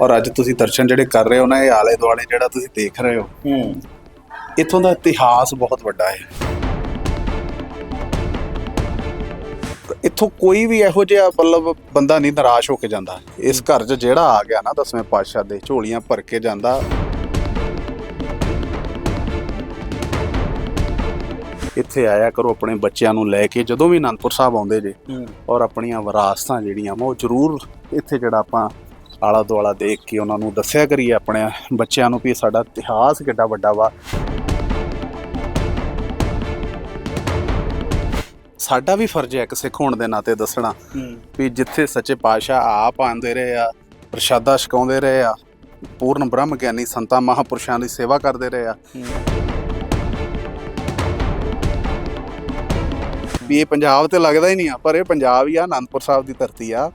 ਔਰ ਅੱਜ ਤੁਸੀਂ ਦਰਸ਼ਨ ਜਿਹੜੇ ਕਰ ਰਹੇ ਹੋ ਨਾ ਇਹ ਆਲੇ ਦੁਆਲੇ ਜਿਹੜਾ ਤੁਸੀਂ ਦੇਖ ਰਹੇ ਹੋ ਹੂੰ। ਇੱਥੋਂ ਦਾ ਇਤਿਹਾਸ ਬਹੁਤ ਵੱਡਾ ਹੈ। ਇੱਥੋਂ ਕੋਈ ਵੀ ਇਹੋ ਜਿਹਾ ਮਤਲਬ ਬੰਦਾ ਨਹੀਂ ਨਿਰਾਸ਼ ਹੋ ਕੇ ਜਾਂਦਾ। ਇਸ ਘਰ 'ਚ ਜਿਹੜਾ ਆ ਗਿਆ ਨਾ ਦਸਵੇਂ ਪਾਤਸ਼ਾਹ ਦੇ ਝੋਲੀਆਂ ਭਰ ਕੇ ਜਾਂਦਾ। ਇੱਥੇ ਆਇਆ ਕਰੋ ਆਪਣੇ ਬੱਚਿਆਂ ਨੂੰ ਲੈ ਕੇ ਜਦੋਂ ਵੀ ਅਨੰਦਪੁਰ ਸਾਹਿਬ ਆਉਂਦੇ ਜੇ ਔਰ ਆਪਣੀਆਂ ਵਿਰਾਸਤਾਂ ਜਿਹੜੀਆਂ ਉਹ ਜ਼ਰੂਰ ਇੱਥੇ ਜਿਹੜਾ ਆਪਾਂ ਆਲਾ ਦੁਆਲਾ ਦੇਖ ਕੇ ਉਹਨਾਂ ਨੂੰ ਦੱਸਿਆ ਕਰੀਏ ਆਪਣੇ ਬੱਚਿਆਂ ਨੂੰ ਵੀ ਸਾਡਾ ਇਤਿਹਾਸ ਕਿੱਡਾ ਵੱਡਾ ਵਾ। ਸਾਡਾ ਵੀ ਫਰਜ਼ ਹੈ ਇੱਕ ਸਿੱਖ ਹੋਣ ਦੇ ਨਾਤੇ ਦੱਸਣਾ ਵੀ ਜਿੱਥੇ ਸੱਚੇ ਪਾਤਸ਼ਾਹ ਆਪ ਆਂਦੇ ਰਹੇ ਆ ਪ੍ਰਸ਼ਾਦਾ ਛਕਾਉਂਦੇ ਰਹੇ ਆ ਪੂਰਨ ਬ੍ਰਹਮ ਗਿਆਨੀ ਸੰਤਾਂ ਮਹਾਪੁਰਸ਼ਾਂ ਦੀ ਸੇਵਾ ਕਰਦੇ ਰਹੇ ਆ। ਵੀ ਇਹ ਪੰਜਾਬ ਤੇ ਲੱਗਦਾ ਹੀ ਨਹੀਂ ਆ ਪਰ ਇਹ ਪੰਜਾਬ ਹੀ ਆ ਆਨੰਦਪੁਰ ਸਾਹਿਬ ਦੀ ਧਰਤੀ ਆ।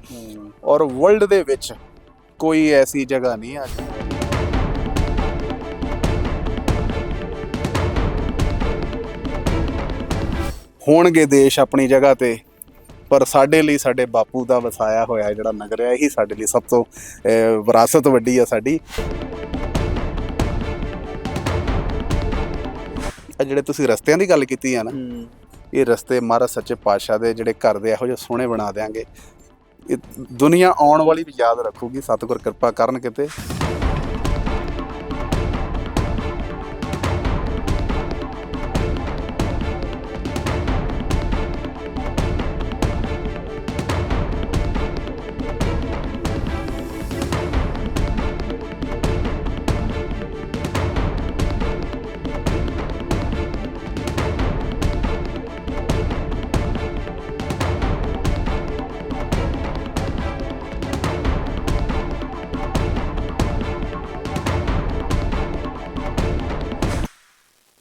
ਔਰ ਵਰਲਡ ਦੇ ਵਿੱਚ ਕੋਈ ਐਸੀ ਜਗ੍ਹਾ ਨਹੀਂ ਆ ਹੋਣਗੇ ਦੇਸ਼ ਆਪਣੀ ਜਗ੍ਹਾ ਤੇ ਪਰ ਸਾਡੇ ਲਈ ਸਾਡੇ ਬਾਪੂ ਦਾ ਵਸਾਇਆ ਹੋਇਆ ਜਿਹੜਾ ਨਗਰ ਹੈ ਇਹੀ ਸਾਡੇ ਲਈ ਸਭ ਤੋਂ ਅਹ, ਵਿਰਾਸਤ ਵੱਡੀ ਆ ਸਾਡੀ। ਇਹ ਜਿਹੜੇ ਤੁਸੀਂ ਰਸਤਿਆਂ ਦੀ ਗੱਲ ਕੀਤੀ ਆ ਨਾ ਇਹ ਰਸਤੇ ਮਹਾਰਾਜ ਸੱਚੇ ਪਾਤਸ਼ਾਹ ਦੇ ਜਿਹੜੇ ਘਰ ਦੇ ਇਹੋ ਜਿਹੇ ਸੋਹਣੇ ਬਣਾ ਦੇਾਂਗੇ ਇਹ ਦੁਨੀਆ ਆਉਣ ਵਾਲੀ ਵੀ ਯਾਦ ਰੱਖੂਗੀ। ਸਤਿਗੁਰ ਕਿਰਪਾ ਕਰਨ ਕਿਤੇ।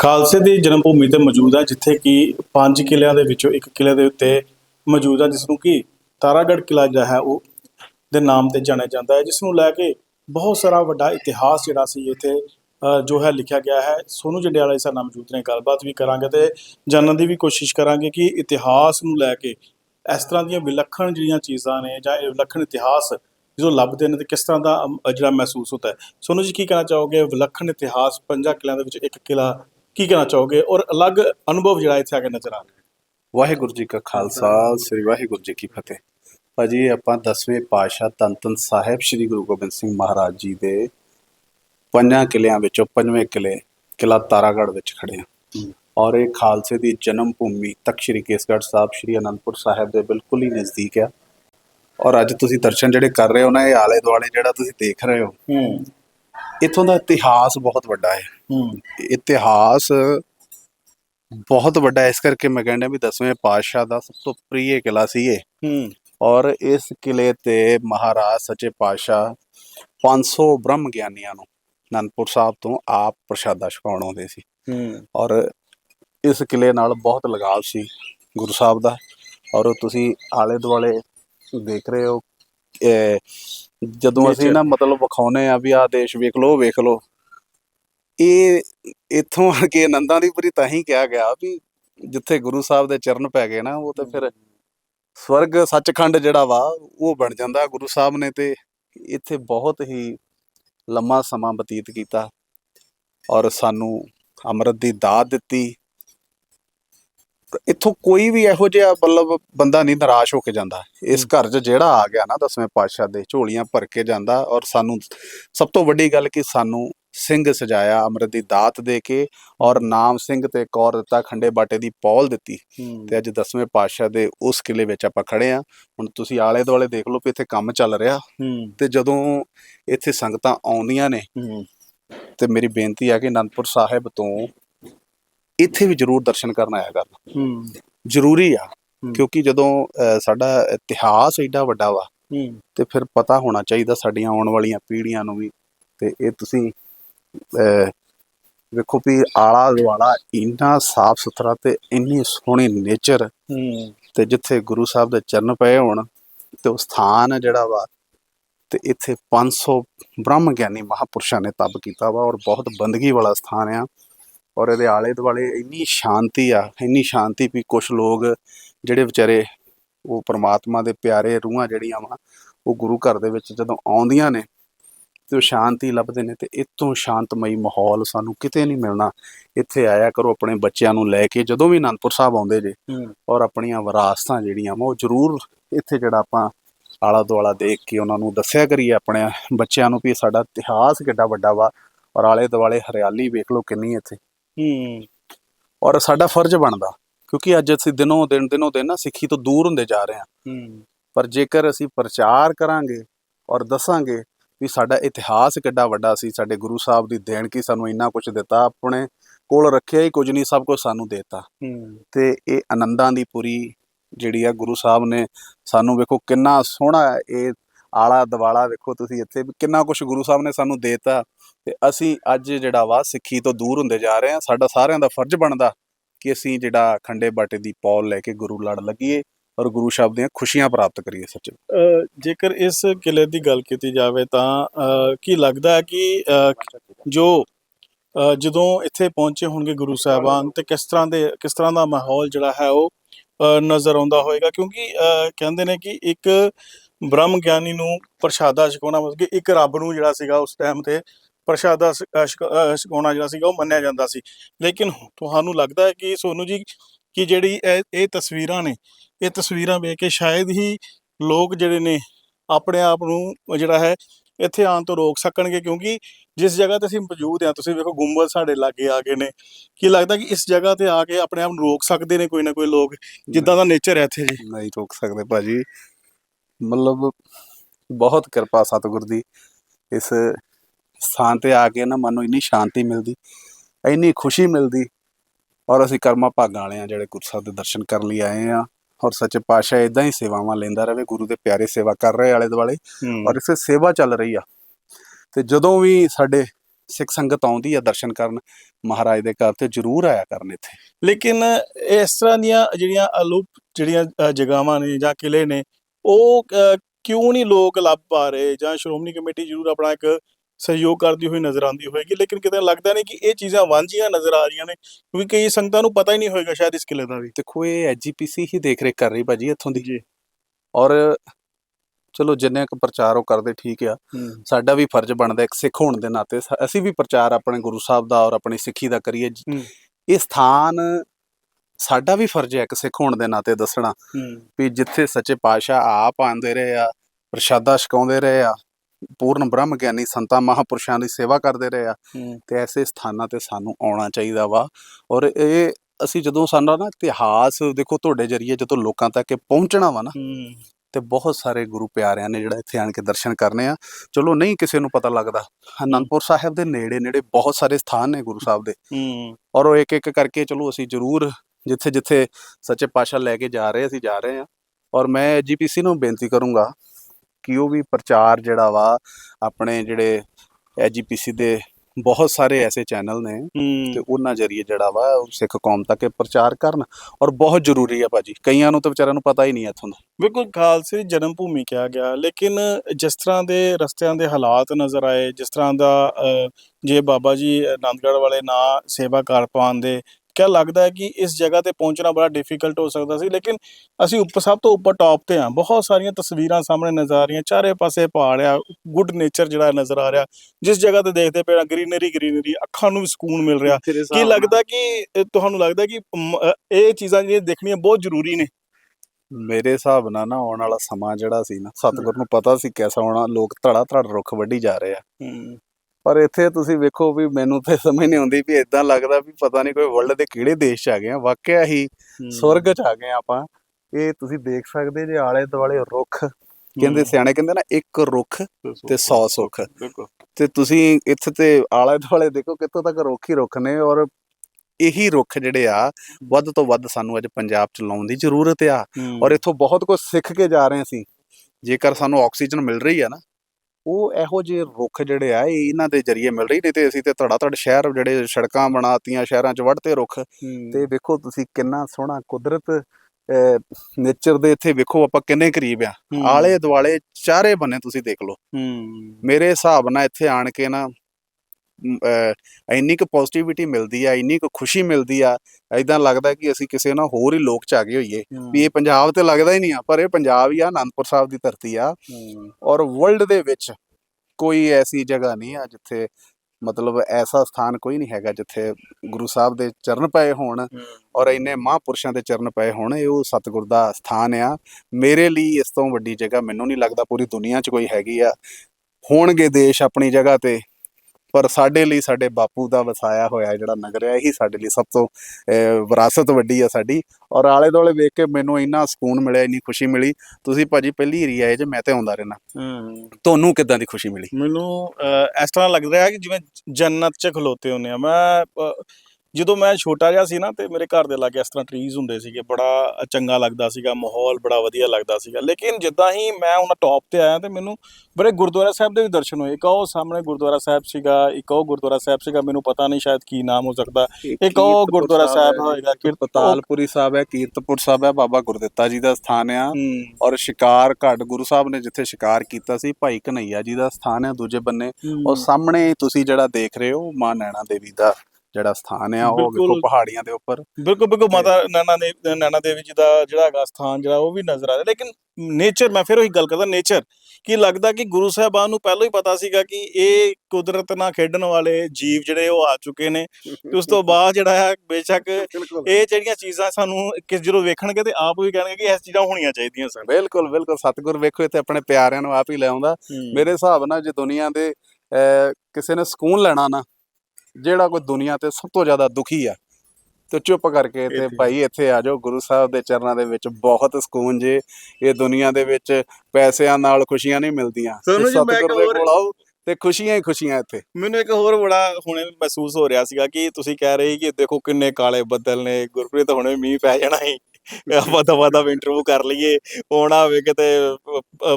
ਖਾਲਸੇ ਦੀ ਜਨਮ ਭੂਮੀ ਤੇ ਮੌਜੂਦ ਹੈ, ਜਿੱਥੇ ਕਿ ਪੰਜ ਕਿਲਿਆਂ ਦੇ ਵਿੱਚੋਂ ਇੱਕ ਕਿਲੇ ਦੇ ਉੱਤੇ ਮੌਜੂਦ ਹੈ ਜਿਸ ਨੂੰ ਕਿ ਤਾਰਾਗੜ੍ਹ ਕਿਲਾ ਜਿਹੜਾ ਹੈ, ਉਹ ਦੇ ਨਾਮ ਤੇ ਜਾਣਿਆ ਜਾਂਦਾ ਹੈ। ਜਿਸ ਨੂੰ ਲੈ ਕੇ ਬਹੁਤ ਸਾਰਾ ਵੱਡਾ ਇਤਿਹਾਸ ਜਿਹੜਾ ਸੀ ਇੱਥੇ ਜੋ ਹੈ ਲਿਖਿਆ ਗਿਆ ਹੈ। ਸੋਨੂ ਜੰਡਿਆਲਾ ਇਸ ਨਾਲ ਮੌਜੂਦ ਨੇ, ਗੱਲਬਾਤ ਵੀ ਕਰਾਂਗੇ ਤੇ ਜਾਣਨ ਦੀ ਵੀ ਕੋਸ਼ਿਸ਼ ਕਰਾਂਗੇ ਕਿ ਇਤਿਹਾਸ ਨੂੰ ਲੈ ਕੇ ਇਸ ਤਰ੍ਹਾਂ ਦੀਆਂ ਵਿਲੱਖਣ ਜਿਹੜੀਆਂ ਚੀਜ਼ਾਂ ਨੇ ਜਾਂ ਇਹ ਵਿਲੱਖਣ ਇਤਿਹਾਸ ਜਦੋਂ ਲੱਭਦੇ ਨੇ ਤੇ ਕਿਸ ਤਰ੍ਹਾਂ ਦਾ ਜਿਹੜਾ ਮਹਿਸੂਸ ਹੁੰਦਾ ਹੈ। ਸੋਨੂ ਜੀ, ਕੀ ਕਹਿਣਾ ਚਾਹੋਗੇ? ਵਿਲੱਖਣ ਇਤਿਹਾਸ ਪੰਜਾਂ ਕਿਲਿਆਂ ਦੇ ਵਿੱਚ ਇੱਕ ਕਿਲਾ ਕੀ ਕਹਿਣਾ ਚਾਹੋਗੇ? ਔਰ ਅਲੱਗ ਅਨੁਭਵ ਜਿਹੜਾ ਇੱਥੇ ਆ ਕੇ ਨਜ਼ਰ ਆ ਰਿਹਾ ਵਾਹਿਗੁਰੂ ਜੀ ਕਾ ਖਾਲਸਾ ਸ੍ਰੀ ਵਾਹਿਗੁਰੂ ਜੀ ਕੀ ਫਤਿਹ। ਭਾਜੀ ਆਪਾਂ 10ਵੇਂ ਪਾਤਸ਼ਾਹ ਧੰਨ ਸਾਹਿਬ ਸ੍ਰੀ ਗੁਰੂ ਗੋਬਿੰਦ ਸਿੰਘ ਮਹਾਰਾਜ ਜੀ ਦੇ ਪੰਜਾਂ ਕਿਲਿਆਂ ਵਿੱਚੋਂ ਪੰਜਵੇਂ ਕਿਲੇ ਕਿਲਾ ਤਾਰਾਗੜ੍ਹ ਵਿੱਚ ਖੜੇ ਹਾਂ। ਔਰ ਇਹ ਖਾਲਸੇ ਦੀ ਜਨਮ ਭੂਮੀ ਤਖਤ ਸ੍ਰੀ ਕੇਸਗੜ੍ਹ ਸਾਹਿਬ ਸ੍ਰੀ ਅਨੰਦਪੁਰ ਸਾਹਿਬ ਦੇ ਬਿਲਕੁਲ ਹੀ ਨਜ਼ਦੀਕ ਆ। ਔਰ ਅੱਜ ਤੁਸੀਂ ਦਰਸ਼ਨ ਜਿਹੜੇ ਕਰ ਰਹੇ ਹੋ ਨਾ ਇਹ ਆਲੇ ਦੁਆਲੇ ਜਿਹੜਾ ਤੁਸੀਂ ਦੇਖ ਰਹੇ ਹੋ ਹੂੰ। ਇੱਥੋਂ ਦਾ ਇਤਿਹਾਸ ਬਹੁਤ ਵੱਡਾ ਹੈ। ਹੂੰ। ਇਤਿਹਾਸ ਬਹੁਤ ਹੈ। ਇਸ ਕਰਕੇ ਮੈਂ ਕਹਿੰਦਾ ਵੀ 10ਵੇਂ ਪਾਤਸ਼ਾਹ ਦਾ ਸਭ ਤੋਂ ਪ੍ਰਿਯ ਕਿਲਾ ਸੀ ਇਹ। ਹੂੰ। ਔਰ ਇਸ ਕਿਲੇ ਤੇ ਮਹਾਰਾਜ ਸੱਚੇ ਪਾਤਸ਼ਾਹ 500 ਬ੍ਰਹਮ ਗਿਆਨੀਆਂ ਨੂੰ ਅਨੰਦਪੁਰ ਸਾਹਿਬ ਤੋਂ ਆਪ ਪ੍ਰਸ਼ਾਦਾ ਛਕਾਉਣ ਆਉਂਦੇ ਸੀ। ਹੂੰ। ਔਰ ਇਸ ਕਿਲੇ ਨਾਲ ਬਹੁਤ ਲਗਾਵ ਸੀ ਗੁਰੂ ਸਾਹਿਬ ਦਾ। ਔਰ ਤੁਸੀਂ ਆਲੇ ਦੁਆਲੇ ਦੇਖ ਰਹੇ ਹੋ ਜਦੋਂ ਅਸੀਂ ਨਾ ਮਤਲਬ ਵਿਖਾਉਨੇ ਆ ਵੀ ਆ ਦੇਸ਼ ਵੇਖ ਲਓ ਉਹ ਵੇਖ ਲਓ। ਇਹ ਇੱਥੋਂ ਆ ਕੇ ਆਨੰਦਾਂ ਦੀ ਪੂਰੀ ਤਾਂ ਹੀ ਕਿਹਾ ਗਿਆ ਵੀ ਜਿੱਥੇ ਗੁਰੂ ਸਾਹਿਬ ਦੇ ਚਰਨ ਪੈ ਗਏ ਨਾ ਉਹ ਤਾਂ ਫਿਰ ਸਵਰਗ ਸੱਚਖੰਡ ਜਿਹੜਾ ਵਾ ਉਹ ਬਣ ਜਾਂਦਾ ਗੁਰੂ ਸਾਹਿਬ ਨੇ ਤੇ ਇੱਥੇ ਬਹੁਤ ਹੀ ਲੰਮਾ ਸਮਾਂ ਬਤੀਤ ਕੀਤਾ ਔਰ ਸਾਨੂੰ ਅੰਮ੍ਰਿਤ ਦੀ ਦਾਤ ਦਿੱਤੀ। ਇੱਥੋਂ ਕੋਈ ਵੀ ਇਹੋ ਜਿਹਾ ਮਤਲਬ ਬੰਦਾ ਨਹੀਂ ਨਿਰਾਸ਼ ਹੋ ਕੇ ਜਾਂਦਾ। ਇਸ ਘਰ 'ਚ ਜਿਹੜਾ ਆ ਗਿਆ ਨਾ ਦਸਵੇਂ ਪਾਤਸ਼ਾਹ ਦੇ ਝੋਲੀਆਂ ਭਰ ਕੇ ਜਾਂਦਾ ਔਰ ਸਾਨੂੰ ਸਭ ਤੋਂ ਵੱਡੀ ਗੱਲ ਕਿ ਸਾਨੂੰ ਸਿੰਘ ਸਜਾਇਆ ਅੰਮ੍ਰਿਤ ਦੀ ਦਾਤ ਦੇ ਕੇ ਔਰ ਨਾਮ ਸਿੰਘ ਤੇ ਕੌਰ ਦਿੱਤਾ ਖੰਡੇ ਬਾਟੇ ਦੀ ਪੌਲ ਦਿੱਤੀ। ਤੇ ਅੱਜ ਦਸਵੇਂ ਪਾਤਸ਼ਾਹ ਦੇ ਉਸ ਕਿਲੇ ਵਿੱਚ ਆਪਾਂ ਖੜੇ ਆ। ਹੁਣ ਤੁਸੀਂ ਆਲੇ ਦੁਆਲੇ ਦੇਖ ਲਓ ਵੀ ਇੱਥੇ ਕੰਮ ਚੱਲ ਰਿਹਾ। ਤੇ ਜਦੋਂ ਇੱਥੇ ਸੰਗਤਾਂ ਆਉਂਦੀਆਂ ਨੇ ਤੇ ਮੇਰੀ ਬੇਨਤੀ ਆ ਕਿ ਅਨੰਦਪੁਰ ਸਾਹਿਬ ਤੋਂ ਇੱਥੇ ਵੀ ਜ਼ਰੂਰ ਦਰਸ਼ਨ ਕਰਨ ਆਇਆ ਕਰਨ। ਹੂੰ। ਜ਼ਰੂਰੀ ਆ। ਕਿਉਂਕਿ ਜਦੋਂ ਸਾਡਾ ਇਤਿਹਾਸ ਏਡਾ ਵੱਡਾ ਵਾ ਹੂੰ। ਤੇ ਫਿਰ ਪਤਾ ਹੋਣਾ ਚਾਹੀਦਾ ਸਾਡੀਆਂ ਆਉਣ ਵਾਲੀਆਂ ਪੀੜ੍ਹੀਆਂ ਨੂੰ ਵੀ ਤੇ ਇਹ ਤੁਸੀਂ ਵੇਖੋ ਵੀ ਆਲਾ ਦੁਆਲਾ ਇੰਨਾ ਸਾਫ਼ ਸੁਥਰਾ ਤੇ ਇੰਨੀ ਸੋਹਣੀ ਨੇਚਰ ਹੂੰ। ਤੇ ਜਿੱਥੇ ਗੁਰੂ ਸਾਹਿਬ ਦੇ ਚਰਨ ਪਏ ਹੋਣ ਤੇ ਉਹ ਸਥਾਨ ਜਿਹੜਾ ਵਾ ਤੇ ਇੱਥੇ 500 ਬ੍ਰਹਮ ਗਿਆਨੀ ਮਹਾਪੁਰਸ਼ਾਂ ਨੇ ਤਪ ਕੀਤਾ ਵਾ ਔਰ ਬਹੁਤ ਬੰਦਗੀ ਵਾਲਾ ਸਥਾਨ ਆ। ਔਰ ਇਹਦੇ ਆਲੇ ਦੁਆਲੇ ਇੰਨੀ ਸ਼ਾਂਤੀ ਆ ਇੰਨੀ ਸ਼ਾਂਤੀ ਵੀ ਕੁਝ ਲੋਕ ਜਿਹੜੇ ਵਿਚਾਰੇ ਉਹ ਪ੍ਰਮਾਤਮਾ ਦੇ ਪਿਆਰੇ ਰੂਹਾਂ ਜਿਹੜੀਆਂ ਵਾ ਉਹ ਗੁਰੂ ਘਰ ਦੇ ਵਿੱਚ ਜਦੋਂ ਆਉਂਦੀਆਂ ਨੇ ਤੇ ਉਹ ਸ਼ਾਂਤੀ ਲੱਭਦੇ ਨੇ ਤੇ ਇਤੋਂ ਸ਼ਾਂਤਮਈ ਮਾਹੌਲ ਸਾਨੂੰ ਕਿਤੇ ਨਹੀਂ ਮਿਲਣਾ। ਇੱਥੇ ਆਇਆ ਕਰੋ ਆਪਣੇ ਬੱਚਿਆਂ ਨੂੰ ਲੈ ਕੇ ਜਦੋਂ ਵੀ ਅਨੰਦਪੁਰ ਸਾਹਿਬ ਆਉਂਦੇ ਜੇ ਔਰ ਆਪਣੀਆਂ ਵਿਰਾਸਤਾਂ ਜਿਹੜੀਆਂ ਵਾ ਉਹ ਜ਼ਰੂਰ ਇੱਥੇ ਜਿਹੜਾ ਆਪਾਂ ਆਲਾ ਦੁਆਲਾ ਦੇਖ ਕੇ ਉਹਨਾਂ ਨੂੰ ਦੱਸਿਆ ਕਰੀਏ ਆਪਣੇ ਬੱਚਿਆਂ ਨੂੰ ਵੀ ਸਾਡਾ ਇਤਿਹਾਸ ਕਿੱਡਾ ਵੱਡਾ ਵਾ ਔਰ ਆਲੇ ਦੁਆਲੇ ਹਰਿਆਲੀ ਵੇਖ ਲਓ ਕਿੰਨੀ ਇੱਥੇ। ਹੂੰ। ਔਰ ਸਾਡਾ ਫਰਜ਼ ਬਣਦਾ ਕਿਉਂਕਿ ਅੱਜ ਅਸੀਂ ਦਿਨੋਂ ਦਿਨ ਦਿਨੋਂ ਦਿਨ ਨਾ ਸਿੱਖੀ ਤੋਂ ਦੂਰ ਹੁੰਦੇ ਜਾ ਰਹੇ ਹਾਂ। ਹੂੰ। ਪਰ ਜੇਕਰ ਅਸੀਂ ਪ੍ਰਚਾਰ ਕਰਾਂਗੇ ਔਰ ਦੱਸਾਂਗੇ ਵੀ ਸਾਡਾ ਇਤਿਹਾਸ ਕਿੱਡਾ ਵੱਡਾ ਸੀ ਸਾਡੇ ਗੁਰੂ ਸਾਹਿਬ ਦੀ ਦੇਣ ਕੀ ਸਾਨੂੰ ਇੰਨਾ ਕੁਝ ਦਿੱਤਾ ਆਪਣੇ ਕੋਲ ਰੱਖਿਆ ਹੀ ਕੁਝ ਨਹੀਂ ਸਭ ਕੁਝ ਸਾਨੂੰ ਦਿੱਤਾ। ਹੂੰ। ਤੇ ਇਹ ਆਨੰਦਾਂ ਦੀ ਪੂਰੀ ਜਿਹੜੀ ਆ ਗੁਰੂ ਸਾਹਿਬ ਨੇ ਸਾਨੂੰ ਵੇਖੋ ਕਿੰਨਾ ਸੋਹਣਾ ਇਹ ਆਲਾ ਦਵਾਲਾ ਵੇਖੋ ਤੁਸੀਂ ਇੱਥੇ ਕਿੰਨਾ ਕੁਝ ਗੁਰੂ ਸਾਹਿਬ ਨੇ ਸਾਨੂੰ ਦੇਤਾ। ਤੇ ਅਸੀਂ ਅੱਜ ਜਿਹੜਾ ਵਾ ਸਿੱਖੀ ਤੋਂ ਦੂਰ ਹੁੰਦੇ ਜਾ ਰਹੇ ਹਾਂ ਸਾਡਾ ਸਾਰਿਆਂ ਦਾ ਫਰਜ਼ ਬਣਦਾ ਕਿ ਅਸੀਂ ਜਿਹੜਾ ਖੰਡੇ ਬਾਟੇ ਦੀ ਪੌਲ ਲੈ ਕੇ ਗੁਰੂ ਲੜ ਲੱਗੀਏ ਔਰ ਗੁਰੂ ਸ਼ਬਦ ਦੀਆਂ ਖੁਸ਼ੀਆਂ ਪ੍ਰਾਪਤ ਕਰੀਏ ਸੱਚ ਅ, ਜੇਕਰ ਇਸ ਕਿਲੇ ਦੀ ਗੱਲ ਕੀਤੀ ਜਾਵੇ ਤਾਂ ਕੀ ਲੱਗਦਾ ਹੈ ਕਿ ਜੋ ਜਦੋਂ ਇੱਥੇ ਪਹੁੰਚੇ ਹੋਣਗੇ ਗੁਰੂ ਸਾਹਿਬਾਨ ਤੇ ਕਿਸ ਤਰ੍ਹਾਂ ਦੇ ਕਿਸ ਤਰ੍ਹਾਂ ਦਾ ਮਾਹੌਲ ਜਿਹੜਾ ਹੈ ਉਹ ਨਜ਼ਰ ਆਉਂਦਾ ਹੋਵੇਗਾ ਕਿਉਂਕਿ ਅ, ਕਹਿੰਦੇ ਨੇ ਕਿ ਇੱਕ ਬ੍ਰਹਮ ਗਿਆਨੀ ਨੂੰ ਪ੍ਰਸ਼ਾਦਾ ਛਕਾਉਣਾ ਮਤਲਬ ਕਿ ਇੱਕ ਰੱਬ ਨੂੰ ਜਿਹੜਾ ਸੀਗਾ ਉਸ ਟਾਈਮ ਤੇ ਪ੍ਰਸ਼ਾਦਾ ਛ- ਛਕਾਉਣਾ ਜਿਹੜਾ ਸੀਗਾ ਉਹ ਮੰਨਿਆ ਜਾਂਦਾ ਸੀ। ਲੇਕਿਨ ਤੁਹਾਨੂੰ ਲੱਗਦਾ ਹੈ ਕਿ ਸੋਨੂ ਜੀ, ਕਿ ਜਿਹੜੀ ਇਹ ਇਹ ਤਸਵੀਰਾਂ ਨੇ, ਇਹ ਤਸਵੀਰਾਂ ਵੇਖ ਕੇ ਸ਼ਾਇਦ ਹੀ ਲੋਕ ਜਿਹੜੇ ਨੇ ਆਪਣੇ ਆਪ ਨੂੰ ਜਿਹੜਾ ਹੈ, ਇੱਥੇ ਆਉਣ ਤੋਂ ਰੋਕ ਸਕਣਗੇ। ਕਿਉਂਕਿ ਜਿਸ ਜਗ੍ਹਾ ਤੇ ਅਸੀਂ ਮੌਜੂਦ ਹਾਂ, ਤੁਸੀਂ ਵੇਖੋ ਗੁੰਬਦ ਸਾਡੇ ਲਾਗੇ ਆ ਗਏ ਨੇ। ਕੀ ਲੱਗਦਾ ਕਿ ਇਸ ਜਗ੍ਹਾ ਤੇ ਆ ਕੇ ਆਪਣੇ ਆਪ ਨੂੰ ਰੋਕ ਸਕਦੇ ਨੇ ਕੋਈ ਨਾ ਕੋਈ ਲੋਕ, ਜਿੱਦਾਂ ਦਾ ਨੇਚਰ ਹੈ ਇੱਥੇ ਜੀ? ਨਹੀਂ ਰੋਕ ਸਕਦੇ ਭਾਜੀ। ਮਤਲਬ ਬਹੁਤ ਕਿਰਪਾ ਸਤਿਗੁਰ ਦੀ ਇਸ ਸਥਾਨ ਤੇ ਆ ਕੇ ਨਾ ਮਨ ਨੂੰ ਇੰਨੀ ਸ਼ਾਂਤੀ ਮਿਲਦੀ ਇੰਨੀ ਖੁਸ਼ੀ ਮਿਲਦੀ। ਔਰ ਅਸੀਂ ਕਰਮਾਂ ਭਾਗਾਂ ਵਾਲੇ ਆ ਜਿਹੜੇ ਗੁਰੂ ਸਾਹਿਬ ਦੇ ਦਰਸ਼ਨ ਕਰਨ ਲਈ ਆਏ ਆ ਔਰ ਸੱਚੇ ਪਾਤਸ਼ਾਹ ਇਦਾਂ ਹੀ ਸੇਵਾਵਾਂ ਲੈਂਦਾ ਰਵੇ ਗੁਰੂ ਦੇ ਪਿਆਰੇ ਸੇਵਾ ਕਰ ਰਹੇ ਆਲੇ ਦੁਆਲੇ। ਔਰ ਇਸੇ ਸੇਵਾ ਚੱਲ ਰਹੀ ਆ। ਤੇ ਜਦੋਂ ਵੀ ਸਾਡੇ ਸਿੱਖ ਸੰਗਤ ਆਉਂਦੀ ਆ ਦਰਸ਼ਨ ਕਰਨ ਮਹਾਰਾਜ ਦੇ ਘਰ ਤੇ ਜ਼ਰੂਰ ਆਇਆ ਕਰਨ ਇੱਥੇ। ਲੇਕਿਨ ਇਸ ਤਰ੍ਹਾਂ ਦੀਆਂ ਜਿਹੜੀਆਂ ਅਲੂਪ ਜਿਹੜੀਆਂ ਅ, ਜਗ੍ਹਾਵਾਂ ਨੇ ਜਾਂ ਕਿਲੇ ਨੇ ਉਹ ਕਿਉਂ ਨਹੀਂ ਲੋਕ ਲੱਭ ਪਾ ਰਹੇ? ਜਾਂ ਸ਼੍ਰੋਮਣੀ ਕਮੇਟੀ ਜ਼ਰੂਰ ਆਪਣਾ ਇੱਕ ਸਹਿਯੋਗ ਕਰਦੀ ਹੋਈ ਨਜ਼ਰ ਆਉਂਦੀ ਹੋਏਗੀ ਲੇਕਿਨ ਕਿਤੇ ਲੱਗਦਾ ਨਹੀਂ ਕਿ ਇਹ ਚੀਜ਼ਾਂ ਵਾਂਝੀਆਂ ਨਜ਼ਰ ਆ ਰਹੀਆਂ ਨੇ ਕਿਉਂਕਿ ਕਈ ਸੰਗਤਾਂ ਨੂੰ ਪਤਾ ਹੀ ਨਹੀਂ ਹੋਏਗਾ ਸ਼ਾਇਦ ਇਸ ਕਿਲੇ ਦਾ ਵੀ। ਦੇਖੋ ਇਹ ਐਜੀਪੀਸੀ ਹੀ ਦੇਖ ਰੇਖ ਕਰ ਰਹੀ ਭਾਜੀ ਇੱਥੋਂ ਦੀ। ਜੀ। ਔਰ ਚਲੋ ਜਿੰਨੇ ਕੁ ਪ੍ਰਚਾਰ ਉਹ ਕਰਦੇ ਠੀਕ ਆ। ਸਾਡਾ ਵੀ ਫਰਜ਼ ਬਣਦਾ ਇੱਕ ਸਿੱਖ ਹੋਣ ਦੇ ਨਾਤੇ। ਅਸੀਂ ਵੀ ਪ੍ਰਚਾਰ ਆਪਣੇ ਗੁਰੂ ਸਾਹਿਬ ਦਾ ਔਰ ਆਪਣੀ ਸਿੱਖੀ ਦਾ ਕਰੀਏ। ਇਹ ਸਥਾਨ ਸਾਡਾ ਵੀ ਫਰਜ਼ ਹੈ ਇੱਕ ਸਿੱਖ ਹੋਣ ਦੇ ਨਾਤੇ ਦੱਸਣਾ। ਵੀ ਜਿੱਥੇ ਸੱਚੇ ਪਾਤਸ਼ਾਹ ਆਪ ਆਂਦੇ ਰਹੇ ਆ ਪ੍ਰਸ਼ਾਦਾ ਛਕਾਉਂਦੇ ਰਹੇ ਆ ਪੂਰਨ ਬ੍ਰਹਮ ਗਿਆਨੀ ਸੰਤਾਂ ਮਹਾਪੁਰਸ਼ਾਂ ਦੀ ਸੇਵਾ ਕਰਦੇ ਰਹੇ ਆ ਤੇ ਐਸੇ ਸਥਾਨਾਂ ਤੇ ਸਾਨੂੰ ਆਉਣਾ ਚਾਹੀਦਾ ਵਾ। ਔਰ ਇਹ ਅਸੀਂ ਜਦੋਂ ਸਾਡਾ ਨਾ ਇਤਿਹਾਸ ਦੇਖੋ ਤੁਹਾਡੇ ਜਰੀਏ ਜਦੋਂ ਲੋਕਾਂ ਤੱਕ ਇਹ ਪਹੁੰਚਣਾ ਵਾ ਨਾ ਤੇ ਬਹੁਤ ਸਾਰੇ ਗੁਰੂ ਪਿਆਰਿਆਂ ਨੇ ਜਿਹੜਾ ਇੱਥੇ ਆਣ ਕੇ ਦਰਸ਼ਨ ਕਰਨੇ ਆ। ਚਲੋ ਨਹੀਂ ਕਿਸੇ ਨੂੰ ਪਤਾ ਲੱਗਦਾ ਅਨੰਦਪੁਰ ਸਾਹਿਬ ਦੇ ਨੇੜੇ ਨੇੜੇ ਬਹੁਤ ਸਾਰੇ ਸਥਾਨ ਨੇ ਗੁਰੂ ਸਾਹਿਬ ਦੇ। ਔਰ ਉਹ ਇੱਕ ਇੱਕ ਕਰਕੇ ਚਲੋ ਅਸੀਂ ਜ਼ਰੂਰ ਜਿੱਥੇ ਜਿੱਥੇ ਸੱਚੇ ਪਾਤਸ਼ਾਹ ਲੈ ਕੇ ਜਾ ਰਹੇ ਅਸੀਂ ਜਾ ਰਹੇ ਆ। ਔਰ ਮੈਂ ਜੀਪੀਸੀ ਨੂੰ ਬੇਨਤੀ ਕਰੂੰਗਾ ਕਿ ਉਹ ਵੀ ਪ੍ਰਚਾਰ ਜਿਹੜਾ ਵਾ ਆਪਣੇ ਜਿਹੜੇ ਐਜੀਪੀਸੀ ਦੇ ਬਹੁਤ ਸਾਰੇ ਐਸੇ ਚੈਨਲ ਨੇ ਤੇ ਉਹਨਾਂ ਜਰੀਏ ਜਿਹੜਾ ਵਾ ਉਹ ਸਿੱਖ ਕੌਮ ਤੱਕ ਇਹ ਪ੍ਰਚਾਰ ਕਰਨ ਔਰ ਬਹੁਤ ਜ਼ਰੂਰੀ ਆ ਭਾਜੀ। ਕਈਆਂ ਨੂੰ ਤਾਂ ਵਿਚਾਰਿਆਂ ਨੂੰ ਪਤਾ ਹੀ ਨਹੀਂ ਇੱਥੋਂ ਦਾ। ਬਿਲਕੁਲ ਖਾਲਸੇ ਜਨਮ ਭੂਮੀ ਕਿਹਾ ਗਿਆ ਲੇਕਿਨ ਜਿਸ ਤਰ੍ਹਾਂ ਦੇ ਰਸਤਿਆਂ ਦੇ ਹਾਲਾਤ ਨਜ਼ਰ ਆਏ ਜਿਸ ਤਰ੍ਹਾਂ ਦਾ ਜੇ ਬਾਬਾ ਜੀ ਆਨੰਦਗੜ੍ਹ ਵਾਲੇ ਨਾ ਸੇਵਾ ਕਰ ਪਾਉਂਦੇ ਕਿਆ ਲੱਗਦਾ ਹੈ ਕਿ ਇਸ ਜਗ੍ਹਾ ਤੇ ਪਹੁੰਚਣਾ ਬੜਾ ਡਿਫਿਕਲਟ ਹੋ ਸਕਦਾ ਸੀ ਲੇਕਿਨ ਅਸੀਂ ਉੱਪਰ ਸਭ ਤੋਂ ਉੱਪਰ ਟੌਪ ਤੇ ਹਾਂ। ਬਹੁਤ ਸਾਰੀਆਂ ਤਸਵੀਰਾਂ ਸਾਹਮਣੇ ਨਜ਼ਰ ਆ ਰਹੀਆਂ ਚਾਰੇ ਪਾਸੇ ਪਹਾੜ ਆ ਗੁੱਡ ਨੇਚਰ ਜਿਹੜਾ ਨਜ਼ਰ ਆ ਰਿਹਾ। ਜਿਸ ਜਗ੍ਹਾ ਤੇ ਦੇਖਦੇ ਪਏ ਗ੍ਰੀਨਰੀ ਗ੍ਰੀਨਰੀ ਅੱਖਾਂ ਨੂੰ ਵੀ ਸਕੂਨ ਮਿਲ ਰਿਹਾ। ਕੀ ਲੱਗਦਾ ਕਿ ਤੁਹਾਨੂੰ ਲੱਗਦਾ ਕਿ ਇਹ ਚੀਜ਼ਾਂ ਜਿਹੜੀਆਂ ਦੇਖਣੀਆਂ ਬਹੁਤ ਜ਼ਰੂਰੀ ਨੇ? ਮੇਰੇ ਹਿਸਾਬ ਨਾਲ ਨਾ ਆਉਣ ਵਾਲਾ ਸਮਾਂ ਜਿਹੜਾ ਸੀ ਨਾ ਸਤਿਗੁਰ ਨੂੰ ਪਤਾ ਸੀ ਕਿਹਦਾ ਆਉਣਾ ਲੋਕ ਧੜਾ ਧੜ ਰੁੱਖ ਵੱਢੀ ਜਾ ਰਹੇ ਆ। ਪਰ ਇੱਥੇ ਤੁਸੀਂ ਵੇਖੋ ਵੀ ਮੈਨੂੰ ਤੇ ਸਮਝ ਨਹੀਂ ਆਉਂਦੀ ਵੀ ਇਦਾਂ ਲੱਗਦਾ ਵੀ ਪਤਾ ਨਹੀਂ ਕੋਈ ਵਰਲਡ ਦੇ ਕਿਹੜੇ ਦੇਸ਼ 'ਚ ਆ ਗਏ ਆ। ਵਾਕਿਆ ਹੀ ਸਵਰਗ 'ਚ ਆ ਗਏ ਆ ਆਪਾਂ। ਇਹ ਤੁਸੀਂ ਦੇਖ ਸਕਦੇ ਜੇ ਆਲੇ ਦੁਆਲੇ ਰੁੱਖ। ਕਹਿੰਦੇ ਸਿਆਣੇ ਕਹਿੰਦੇ ਨਾ ਇੱਕ ਰੁੱਖ ਤੇ 100 ਸੁੱਖ। ਤੇ ਤੁਸੀਂ ਇੱਥੇ ਤੇ ਆਲੇ ਦੁਆਲੇ ਦੇਖੋ ਕਿੱਥੋਂ ਤੱਕ ਰੁੱਖ ਹੀ ਰੁੱਖ ਨੇ ਔਰ ਇਹੀ ਰੁੱਖ ਜਿਹੜੇ ਆ ਵੱਧ ਤੋਂ ਵੱਧ ਸਾਨੂੰ ਅੱਜ ਪੰਜਾਬ ਚ ਲਾਉਣ ਦੀ ਜ਼ਰੂਰਤ ਆ। ਔਰ ਇੱਥੋਂ ਬਹੁਤ ਕੁਝ ਸਿੱਖ ਕੇ ਜਾ ਰਹੇ ਸੀ ਜੇਕਰ ਸਾਨੂੰ ਆਕਸੀਜਨ ਮਿਲ ਰਹੀ ਆ ਨਾ ਉਹ ਇਹੋ ਜਿਹੇ ਰੁੱਖ ਜਿਹੜੇ ਆ ਇਹ ਇਹਨਾਂ ਦੇ ਜਰੀਏ ਮਿਲ ਰਹੀ ਨਹੀਂ ਤੇ ਅਸੀਂ ਤੇ ਧੜਾ ਧੜ ਸ਼ਹਿਰ ਜਿਹੜੇ ਸੜਕਾਂ ਬਣਾਤੀਆਂ ਸ਼ਹਿਰਾਂ 'ਚ ਵੱਢਤੇ ਰੁੱਖ। ਤੇ ਵੇਖੋ ਤੁਸੀਂ ਕਿੰਨਾ ਸੋਹਣਾ ਕੁਦਰਤ ਨੇਚਰ ਦੇ ਇੱਥੇ ਵੇਖੋ ਆਪਾਂ ਕਿੰਨੇ ਕਰੀਬ ਆ। ਆਲੇ ਦੁਆਲੇ ਚਾਰੇ ਬੰਨੇ ਤੁਸੀਂ ਦੇਖ ਲਓ। ਮੇਰੇ ਹਿਸਾਬ ਨਾਲ ਇੱਥੇ ਆਣ ਕੇ ਨਾ ਇੰਨੀ ਕੁ ਪੋਜ਼ਿਟਿਵਿਟੀ ਮਿਲਦੀ ਆ ਇੰਨੀ ਕੁ ਖੁਸ਼ੀ ਮਿਲਦੀ ਆ ਐਦਾਂ ਲੱਗਦਾ ਕਿ ਅਸੀਂ ਕਿਸੇ ਨਾ ਹੋਰ ਹੀ ਲੋਕ ਚ ਆ ਗਏ ਹੋਈਏ ਵੀ ਇਹ ਪੰਜਾਬ ਤੇ ਲੱਗਦਾ ਹੀ ਨਹੀਂ ਆ ਪਰ ਇਹ ਪੰਜਾਬ ਹੀ ਆ ਆਨੰਦਪੁਰ ਸਾਹਿਬ ਦੀ ਧਰਤੀ ਆ। ਔਰ ਵਰਲਡ ਦੇ ਵਿੱਚ ਕੋਈ ਐਸੀ ਜਗ੍ਹਾ ਨਹੀਂ ਆ ਜਿੱਥੇ ਮਤਲਬ ਐਸਾ ਸਥਾਨ ਕੋਈ ਨਹੀਂ ਹੈਗਾ ਜਿੱਥੇ ਗੁਰੂ ਸਾਹਿਬ ਦੇ ਚਰਨ ਪਏ ਹੋਣ ਔਰ ਇੰਨੇ ਮਹਾਂਪੁਰਸ਼ਾਂ ਦੇ ਚਰਨ ਪਏ ਹੋਣ ਇਹ ਉਹ ਸਤਿਗੁਰ ਦਾ ਸਥਾਨ ਆ। ਮੇਰੇ ਲਈ ਇਸ ਤੋਂ ਵੱਡੀ ਜਗ੍ਹਾ ਮੈਨੂੰ ਨਹੀਂ ਲੱਗਦਾ ਪੂਰੀ ਦੁਨੀਆ 'ਚ ਕੋਈ ਹੈਗੀ ਆ। ਹੋਣਗੇ ਦੇਸ਼ ਆਪਣੀ ਜਗ੍ਹਾ ਤੇ। ਪਰ ਸਾਡੇ ਲਈ ਸਾਡੇ ਬਾਪੂ ਦਾ ਵਸਾਇਆ ਹੋਇਆ ਜਿਹੜਾ ਨਗਰ ਹੈ ਇਹੀ ਸਾਡੇ ਲਈ ਸਭ ਤੋਂ ਵਿਰਾਸਤ ਵੱਡੀ ਆ ਸਾਡੀ। ਔਰ ਆਲੇ ਦੁਆਲੇ ਵੇਖ ਕੇ ਮੈਨੂੰ ਇੰਨਾ ਸਕੂਨ ਮਿਲਿਆ ਇੰਨੀ ਖੁਸ਼ੀ ਮਿਲੀ। ਤੁਸੀਂ ਭਾਜੀ ਪਹਿਲੀ ਏਰੀ ਆਏ ਜੇ ਮੈਂ ਤੇ ਆਉਂਦਾ ਰਹਿਣਾ ਹੂੰ। ਤੁਹਾਨੂੰ ਕਿੱਦਾਂ ਦੀ ਖੁਸ਼ੀ ਮਿਲੀ? ਮੈਨੂੰ ਇਸ ਤਰ੍ਹਾਂ ਲੱਗ ਰਿਹਾ ਕਿ ਜਿਵੇਂ ਜੰਨਤ 'ਚ ਖਲੋਤੇ ਹੁੰਨੇ ਆ। ਮੈਂ ਜਦੋਂ ਮੈਂ ਛੋਟਾ ਜਿਹਾ ਸੀ ਨਾ ਤੇ ਮੇਰੇ ਘਰ ਦੇ ਲਾਗੇ ਇਸ ਤਰ੍ਹਾਂ ਟਰੀਜ਼ ਹੁੰਦੇ ਸੀਗੇ ਬੜਾ ਚੰਗਾ ਲੱਗਦਾ ਸੀਗਾ ਮਾਹੌਲ ਬੜਾ ਵਧੀਆ ਲੱਗਦਾ ਸੀਗਾ। ਲੇਕਿਨ ਜਿੱਦਾਂ ਹੀ ਮੈਂ ਉਹਨਾਂ ਟੌਪ ਤੇ ਆਇਆ ਤੇ ਮੈਨੂੰ ਬੜੇ ਗੁਰਦੁਆਰਾ ਸਾਹਿਬ ਦੇ ਵੀ ਦਰਸ਼ਨ ਹੋਏ। ਇੱਕ ਉਹ ਸਾਹਮਣੇ ਗੁਰਦੁਆਰਾ ਸਾਹਿਬ ਸੀਗਾ ਇੱਕ ਉਹ ਗੁਰਦੁਆਰਾ ਸਾਹਿਬ ਸੀਗਾ ਮੈਨੂੰ ਪਤਾ ਨਹੀਂ ਸ਼ਾਇਦ ਕੀ ਨਾਮ ਹੋ ਸਕਦਾ। ਇੱਕ ਉਹ ਗੁਰਦੁਆਰਾ ਸਾਹਿਬ ਹੋਏਗਾ ਕਿ ਪਤਾਲਪੁਰੀ ਸਾਹਿਬ ਹੈ ਕੀਰਤਪੁਰ ਸਾਹਿਬ ਹੈ ਬਾਬਾ ਗੁਰਦਿੱਤਾ ਜੀ ਦਾ ਸਥਾਨ ਆ। ਔਰ ਸ਼ਿਕਾਰ ਘਾਟ ਗੁਰੂ ਸਾਹਿਬ ਨੇ ਜਿੱਥੇ ਸ਼ਿਕਾਰ ਕੀਤਾ ਸੀ ਭਾਈ ਕਨਈਆ ਜੀ ਦਾ ਸਥਾਨ ਹੈ ਦੂਜੇ ਬੰਨੇ। ਉਹ ਸਾਹਮਣੇ ਤੁਸੀਂ ਜਿਹੜਾ ਦੇਖ ਰਹੇ ਹੋ ਮਾਂ ਨੈਣਾ ਦੇਵੀ ਦਾ। ਜਿਹੜਾ ਸਥਾਨ ਆ ਉਹ ਵੇਖੋ। ਪਹਾੜੀਆਂ ਦੇ ਉੱਪਰ। ਬਿਲਕੁਲ ਬਿਲਕੁਲ ਮਾਤਾ ਨੈਣਾ ਦੇ ਨੈਣਾ ਦੇਵੀ ਜੀ ਦਾ ਜਿਹੜਾ ਹੈਗਾ ਸਥਾਨ ਜਿਹੜਾ ਉਹ ਵੀ ਨਜ਼ਰ ਆ ਰਿਹਾ। ਲੇਕਿਨ ਨੇਚਰ ਮੈਂ ਫਿਰ ਉਹੀ ਗੱਲ ਕਰਦਾ ਨੇਚਰ ਕੀ ਲੱਗਦਾ ਕਿ ਗੁਰੂ ਸਾਹਿਬਾਨ ਨੂੰ ਪਹਿਲਾਂ ਹੀ ਪਤਾ ਸੀਗਾ ਕਿ ਇਹ ਕੁਦਰਤ ਨਾਲ ਖੇਡਣ ਵਾਲੇ ਜੀਵ ਜਿਹੜੇ ਉਹ ਆ ਚੁੱਕੇ ਨੇ। ਤੇ ਉਸ ਤੋਂ ਬਾਅਦ ਜਿਹੜਾ ਹੈ ਬੇਸ਼ੱਕ ਇਹ ਜਿਹੜੀਆਂ ਚੀਜ਼ਾਂ ਸਾਨੂੰ ਕਿ ਜਦੋਂ ਵੇਖਣਗੇ ਤੇ ਆਪ ਵੀ ਕਹਿਣਗੇ ਕਿ ਇਹ ਚੀਜ਼ਾਂ ਹੋਣੀਆਂ ਚਾਹੀਦੀਆਂ ਸਨ। ਬਿਲਕੁਲ ਬਿਲਕੁਲ। ਸਤਿਗੁਰ ਵੇਖੋ ਇੱਥੇ ਆਪਣੇ ਪਿਆਰਿਆਂ ਨੂੰ ਆਪ ਹੀ ਲੈ ਆਉਂਦਾ ਮੇਰੇ ਹਿਸਾਬ ਨਾਲ ਜੇ ਦੁਨੀਆ ਦੇ ਅਹ, ਕਿਸੇ ਨੇ ਸਕੂਨ ਲੈਣਾ ਨਾ ਜਿਹੜਾ ਕੋਈ ਦੁਨੀਆ ਤੇ ਸਭ ਤੋਂ ਜ਼ਿਆਦਾ ਦੁਖੀ ਆ। ਤੇ ਚੁੱਪ ਕਰਕੇ ਤੇ। ਭਾਈ ਇੱਥੇ ਆ ਜਾਓ ਗੁਰੂ ਸਾਹਿਬ ਦੇ ਚਰਨਾਂ ਦੇ ਵਿੱਚ ਬਹੁਤ ਸਕੂਨ ਜੇ ਇਹ ਦੁਨੀਆ ਦੇ ਵਿੱਚ ਪੈਸਿਆਂ ਨਾਲ ਖੁਸ਼ੀਆਂ ਨਹੀਂ ਮਿਲਦੀਆਂ। ਸਤਿਗੁਰ ਦੇ ਕੋਲ ਆਓ ਤੇ ਖੁਸ਼ੀਆਂ ਹੀ ਖੁਸ਼ੀਆਂ ਇੱਥੇ। ਮੈਨੂੰ ਇੱਕ ਹੋਰ ਬੜਾ ਹੁਣੇ ਮਹਿਸੂਸ ਹੋ ਰਿਹਾ ਸੀਗਾ ਕਿ ਤੁਸੀਂ ਕਹਿ ਰਹੇ ਕਿ ਦੇਖੋ ਕਿੰਨੇ ਕਾਲੇ ਬੱਦਲ ਨੇ ਗੁਰਪ੍ਰੀਤ ਹੁਣੇ ਮੀਂਹ ਪੈ ਜਾਣਾ ਸੀ। ਆਪਾਂ ਦਵਾ ਦਾ ਇੰਟਰਵਿਊ ਕਰ ਲਈਏ। ਹੋਣਾ ਹੋਵੇ ਕਿਤੇ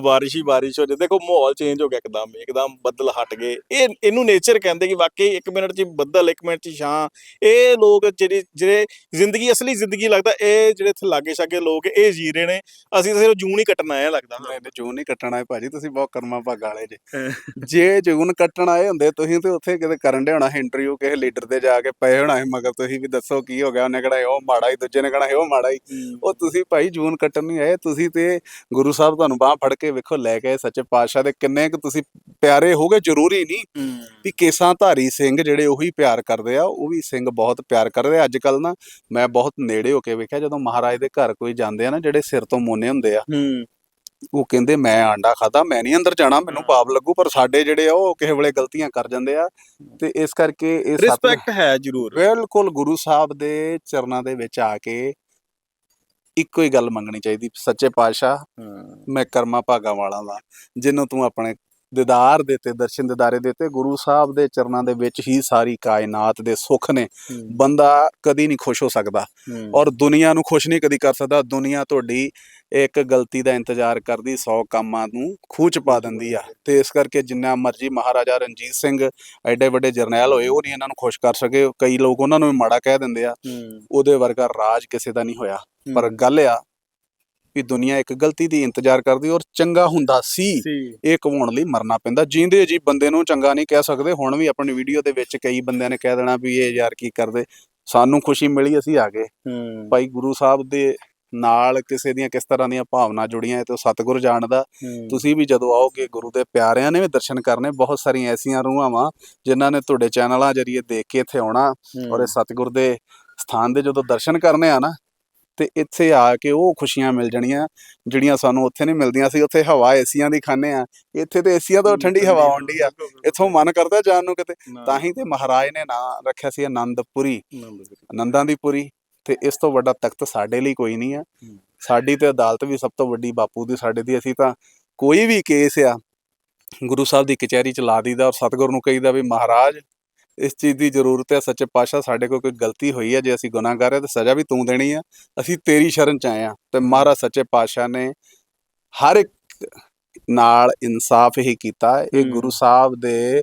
ਬਾਰਿਸ਼ ਹੀ ਬਾਰਿਸ਼ ਹੋ ਜਾਏ ਦੇਖੋ ਮਾਹੌਲ ਚੇਂਜ ਹੋ ਗਿਆ ਇੱਕਦਮ। ਇੱਕਦਮ ਬੱਦਲ ਹਟ ਗਏ। ਇਹ ਇਹਨੂੰ ਨੇਚਰ ਕਹਿੰਦੇ ਕਿ ਵਾਕਈ 1 ਮਿੰਟ 'ਚ ਬੱਦਲ 1 ਮਿੰਟ 'ਚ ਛਾਂ। ਇਹ ਲੋਕ ਜਿਹੜੇ ਜਿਹੜੇ ਜ਼ਿੰਦਗੀ ਅਸਲੀ ਜ਼ਿੰਦਗੀ ਲੱਗਦਾ ਇਹ ਜਿਹੜੇ ਇੱਥੇ ਲਾਗੇ ਛਾਗੇ ਲੋਕ ਇਹ ਜੀ ਰਹੇ ਨੇ। ਅਸੀਂ ਤਾਂ ਸਿਰਫ ਜੂਨ ਹੀ ਕੱਟਣਾ ਹੈ ਲੱਗਦਾ। ਨਹੀਂ ਨਹੀਂ ਜੂਨ ਨਹੀਂ ਕੱਟਣਾ ਹੈ ਭਾਜੀ। ਤੁਸੀਂ ਬਹੁਤ ਕਰਮਾ ਭਾਗ ਵਾਲੇ ਜੇ। ਹਾਂ। ਜੇ ਜੂਨ ਕੱਟਣ ਆਏ ਹੁੰਦੇ ਤੁਸੀਂ ਤੇ ਉੱਥੇ ਕਿਤੇ ਕਰਨ ਦੇ ਹੋਣਾ ਇੰਟਰਵਿਊ ਕਿਸੇ ਲੀਡਰ ਦੇ ਜਾ ਕੇ ਪਏ ਹੋਣਾ। ਮਗਰ ਤੁਸੀਂ ਵੀ ਦੱਸੋ ਕੀ ਹੋ ਗਿਆ ਉਹਨੇ ਕਿਹੜਾ ਉਹ ਮਾੜਾ ਹੀ ਦੂਜੇ ਨੇ ਇਹ ਉਹ ਮਾੜਾ ਹੀ। ਉਹ ਤੁਸੀਂ ਭਾਈ ਜੂਨ ਕੱਟਣ ਨਹੀਂ ਆਏ ਤੁਸੀਂ ਤੇ ਗੁਰੂ ਸਾਹਿਬ ਤੁਹਾਨੂੰ ਬਾਹ ਫੜ ਕੇ ਵੇਖੋ ਲੈ ਕੇ ਸੱਚੇ ਪਾਤਸ਼ਾਹ ਦੇ ਕਿੰਨੇ ਕੁ ਤੁਸੀਂ ਪਿਆਰੇ ਹੋਗੇ ਜ਼ਰੂਰੀ ਨਹੀਂ ਵੀ ਕੇਸਾਂ ਧਾਰੀ ਸਿੰਘ ਜਿਹੜੇ ਉਹੀ ਪਿਆਰ ਕਰਦੇ ਆ ਉਹ ਵੀ ਸਿੰਘ ਬਹੁਤ ਪਿਆਰ ਕਰਦੇ ਆ। ਅੱਜ ਕੱਲ ਨਾ ਮੈਂ ਬਹੁਤ ਨੇੜੇ ਹੋ ਕੇ ਵੇਖਿਆ ਜਦੋਂ ਮਹਾਰਾਜ ਦੇ ਘਰ ਕੋਈ ਜਾਂਦੇ ਆ ਨਾ ਜਿਹੜੇ ਸਿਰ ਤੋਂ ਮੋਨੇ ਹੁੰਦੇ ਆ ਉਹ ਕਹਿੰਦੇ ਮੈਂ ਆਂਡਾ ਖਾਦਾ ਮੈਂ ਨਹੀਂ ਅੰਦਰ ਜਾਣਾ ਮੈਨੂੰ ਪਾਪ ਲੱਗੂ ਪਰ ਸਾਡੇ ਜਿਹੜੇ ਆ ਉਹ ਕਿਸੇ ਵੇਲੇ ਗਲਤੀਆਂ ਕਰ ਜਾਂਦੇ ਆ। ਤੇ ਇਸ ਕਰਕੇ ਇਹ ਰਿਸਪੈਕਟ ਹੈ ਜ਼ਰੂਰ। ਬਿਲਕੁਲ ਗੁਰੂ ਸਾਹਿਬ ਦੇ ਚਰਨਾਂ ਦੇ ਵਿੱਚ ਆ ਕੇ ਇੱਕੋ ਹੀ ਗੱਲ ਮੰਗਣੀ ਚਾਹੀਦੀ ਸੱਚੇ ਪਾਤਸ਼ਾਹ ਮੈਂ ਕਰਮਾ ਭਾਗਾ ਵਾਲਾ ਦਾ ਜਿਹਨੂੰ ਤੂੰ ਆਪਣੇ ਦੀਦਾਰ ਦਿੱਤੇ ਦਰਸ਼ਨ ਦਿਦਾਰੇ ਦਿੱਤੇ ਗੁਰੂ ਸਾਹਿਬ ਦੇ ਚਰਨਾਂ ਦੇ ਵਿੱਚ ਹੀ ਸਾਰੀ ਕਾਇਨਾਤ ਦੇ ਸੁੱਖ ਨੇ। ਬੰਦਾ ਕਦੀ ਨਹੀਂ ਖੁਸ਼ ਹੋ ਸਕਦਾ ਔਰ ਦੁਨੀਆ ਨੂੰ ਖੁਸ਼ ਨਹੀਂ ਕਦੀ ਕਰ ਸਕਦਾ। ਦੁਨੀਆ ਤੁਹਾਡੀ ਇੱਕ ਗਲਤੀ ਦਾ ਇੰਤਜ਼ਾਰ ਕਰਦੀ 100 ਕੰਮਾਂ ਨੂੰ ਖੂਹ ਚ ਪਾ ਦਿੰਦੀ ਆ। ਤੇ ਇਸ ਕਰਕੇ ਜਿੰਨਾ ਮਰਜ਼ੀ ਮਹਾਰਾਜਾ ਰਣਜੀਤ ਸਿੰਘ ਐਡੇ ਵੱਡੇ ਜਰਨੈਲ ਹੋਏ ਉਹ ਨਹੀਂ ਇਹਨਾਂ ਨੂੰ ਖੁਸ਼ ਕਰ ਸਕੇ। ਕਈ ਲੋਕ ਉਹਨਾਂ ਨੂੰ ਮਾੜਾ ਕਹਿ ਦਿੰਦੇ ਆ। ਉਹਦੇ ਵਰਗਾ ਰਾਜ ਕਿਸੇ ਦਾ ਨਹੀਂ ਹੋਇਆ। ਪਰ ਗੱਲ ਆ ਵੀ ਦੁਨੀਆ ਇੱਕ ਗਲਤੀ ਦੀ ਇੰਤਜ਼ਾਰ ਕਰਦੀ ਔਰ ਚੰਗਾ ਹੁੰਦਾ ਸੀ। ਇਹ ਕਵਾਉਣ ਲਈ ਮਰਨਾ ਪੈਂਦਾ। ਜਿੰਦੇ ਜੀ ਬੰਦੇ ਨੂੰ ਚੰਗਾ ਨਹੀਂ ਕਹਿ ਸਕਦੇ ਹੁਣ ਵੀ ਆਪਣੀ ਵੀਡੀਓ ਦੇ ਵਿੱਚ ਕਈ ਬੰਦਿਆਂ ਨੇ ਕਹਿ ਦੇਣਾ ਵੀ ਇਹ ਯਾਰ ਕੀ ਕਰਦੇ। ਸਾਨੂੰ ਖੁਸ਼ੀ ਮਿਲੀ ਅਸੀਂ ਆ ਗਏ। ਭਾਈ ਗੁਰੂ ਸਾਹਿਬ ਦੇ ਨਾਲ ਕਿਸੇ ਦੀਆਂ ਕਿਸ ਤਰ੍ਹਾਂ ਦੀਆਂ ਭਾਵਨਾ ਜੁੜੀਆਂ ਇਹ ਤੇ ਸਤਿਗੁਰ ਜਾਣਦਾ। ਤੁਸੀਂ ਵੀ ਜਦੋਂ ਆਓਗੇ ਗੁਰੂ ਦੇ ਪਿਆਰਿਆਂ ਨੇ ਵੀ ਦਰਸ਼ਨ ਕਰਨੇ ਬਹੁਤ ਸਾਰੀਆਂ ਐਸੀਆਂ ਰੂਹਾਂ ਵਾਂ ਜਿਨ੍ਹਾਂ ਨੇ ਤੁਹਾਡੇ ਚੈਨਲਾਂ ਜਰੀਏ ਦੇਖ ਕੇ ਇੱਥੇ ਆਉਣਾ ਔਰ ਇਹ ਸਤਿਗੁਰ ਦੇ ਸਥਾਨ ਦੇ ਜਦੋਂ ਦਰਸ਼ਨ ਕਰਨੇ ਆ ਨਾ ਤੇ ਇੱਥੇ ਆ ਕੇ ਉਹ ਖੁਸ਼ੀਆਂ ਮਿਲ ਜਾਣੀਆਂ ਜਿਹੜੀਆਂ ਸਾਨੂੰ ਉੱਥੇ ਨਹੀਂ ਮਿਲਦੀਆਂ। ਸੀ ਉੱਥੇ ਹਵਾ ਏਸੀਆਂ ਦੀ ਖਾਂਦੇ ਆ ਇੱਥੇ ਤੇ ਏਸੀਆਂ ਤੋਂ ਠੰਡੀ ਹਵਾ ਆਉਂਦੀ ਆ। ਇੱਥੋਂ ਮਨ ਕਰਦਾ ਜਾਣ ਨੂੰ ਕਿਤੇ। ਤਾਂ ਹੀ ਤੇ ਮਹਾਰਾਜ ਨੇ ਨਾਂ ਰੱਖਿਆ ਸੀ ਆਨੰਦਪੁਰੀ ਆਨੰਦਾਂ ਦੀ ਪੁਰੀ ਤੇ ਇਸ ਤੋਂ ਵੱਡਾ ਤਖਤ ਸਾਡੇ ਲਈ ਕੋਈ ਨਹੀਂ ਆ। ਸਾਡੀ ਤੇ ਅਦਾਲਤ ਵੀ ਸਭ ਤੋਂ ਵੱਡੀ ਬਾਪੂ ਦੀ ਸਾਡੇ ਦੀ। ਅਸੀਂ ਤਾਂ ਕੋਈ ਵੀ ਕੇਸ ਆ ਗੁਰੂ ਸਾਹਿਬ ਦੀ ਕਚਹਿਰੀ ਚ ਲਾ ਦਈਦਾ ਔਰ ਸਤਿਗੁਰ ਨੂੰ ਕਹੀਦਾ ਵੀ ਮਹਾਰਾਜ ਇਸ ਚੀਜ਼ ਦੀ ਜ਼ਰੂਰਤ ਹੈ ਸੱਚੇ ਪਾਤਸ਼ਾਹ ਸਾਡੇ ਕੋਲ ਕੋਈ ਗਲਤੀ ਹੋਈ ਹੈ ਜੇ ਅਸੀਂ ਗੁਨਾਹਗਾਰ ਹੈ ਤਾਂ ਸਜ਼ਾ ਵੀ ਤੂੰ ਦੇਣੀ ਆ ਅਸੀਂ ਤੇਰੀ ਸ਼ਰਨ ਚ ਆਏ ਆ ਤੇ ਮਹਾਰਾਜ ਸੱਚੇ ਪਾਤਸ਼ਾਹ ਨੇ ਹਰ ਇੱਕ ਨਾਲ ਇਨਸਾਫ ਹੀ ਕੀਤਾ ਇਹ। ਗੁਰੂ ਸਾਹਿਬ ਦੇ